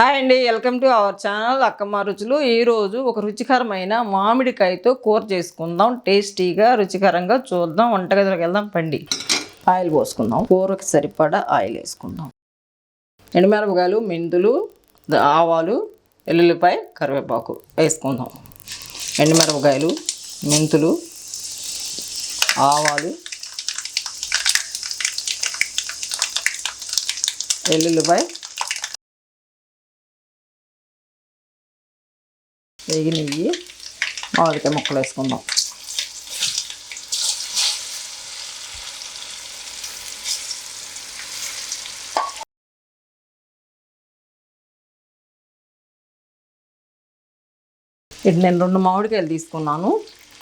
Hi అండి welcome to our channel Akkamma రుచులు. ఈరోజు ఒక రుచికరమైన మామిడికాయతో కూర చేసుకుందాం. టేస్టీగా రుచికరంగా చూద్దాం. వంటగదిలోకి వెళ్దాం పండి. ఆయిల్ పోసుకుందాం. కూరకి సరిపడా ఆయిల్ వేసుకుందాం. ఎండుమిరపకాయలు మెంతులు ఆవాలు వెల్లుల్లిపాయ కరివేపాకు వేసుకుందాం. ఎండుమిరపకాయలు మెంతులు ఆవాలు వెల్లుల్లిపాయ వేగి నెయ్యి మామిడికాయ ముక్కలు వేసుకుందాం. ఇది నేను రెండు మామిడికాయలు తీసుకున్నాను.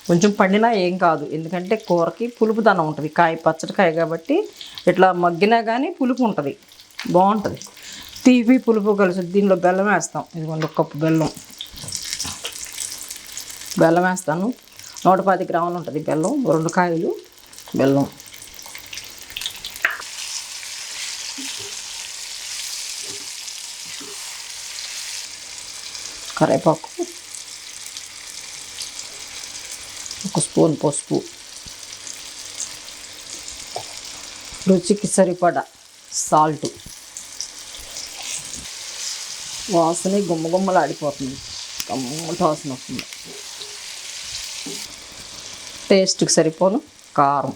కొంచెం పండినా ఏం కాదు. ఎందుకంటే కూరకి పులుపుదనం ఉంటుంది. కాయ పచ్చడికాయ కాబట్టి ఇట్లా మగ్గినా కానీ పులుపు ఉంటుంది. బాగుంటుంది. తీపి పులుపు కలిసి దీనిలో బెల్లం వేస్తాం. ఇదిగోండి ఒక కప్పు బెల్లం. బెల్లం వేస్తాను. నూట పది గ్రాములు ఉంటుంది బెల్లం రెండు కాయలు బెల్లం. కరివేపాకు ఒక స్పూన్ పసుపు. రుచికి సరిపడ సాల్ట్. వాసన గుమ్మ గుమ్మలు ఆడిపోతుంది కమ్మటి వాసన వస్తుంది టేస్ట్కి సరిపోను. కారం.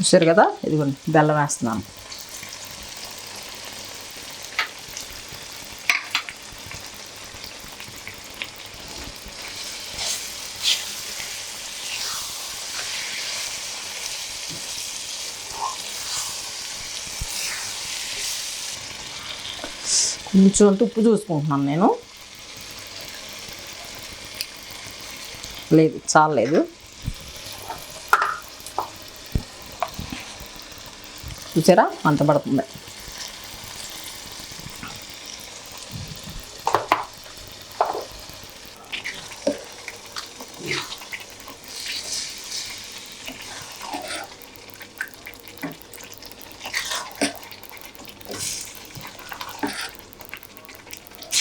చూసారు కదా? ఇదిగోండి బెల్లం వేస్తున్నాను. కొంచెం ఉప్పు చూసుకుంటున్నాను నేను. లేదు చాలేదు చూసారా? అంత పడుతుంది.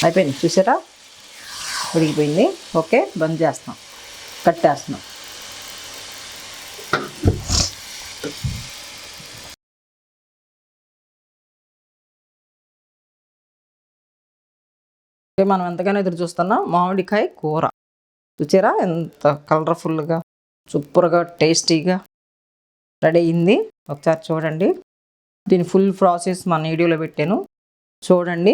అయిపోయింది. చూసారా? ఉడికిపోయింది. ఓకే బంద్ చేస్తాం కట్టేస్తున్నాం. మనం ఎంతగానో ఎదురు చూస్తున్నాం. మామిడికాయ కూర. చూచారా ఎంత కలర్ఫుల్గా సూపర్గా టేస్టీగా రెడీ అయింది. ఒకసారి చూడండి. దీని ఫుల్ ప్రాసెస్ మన వీడియోలో పెట్టాను. చూడండి.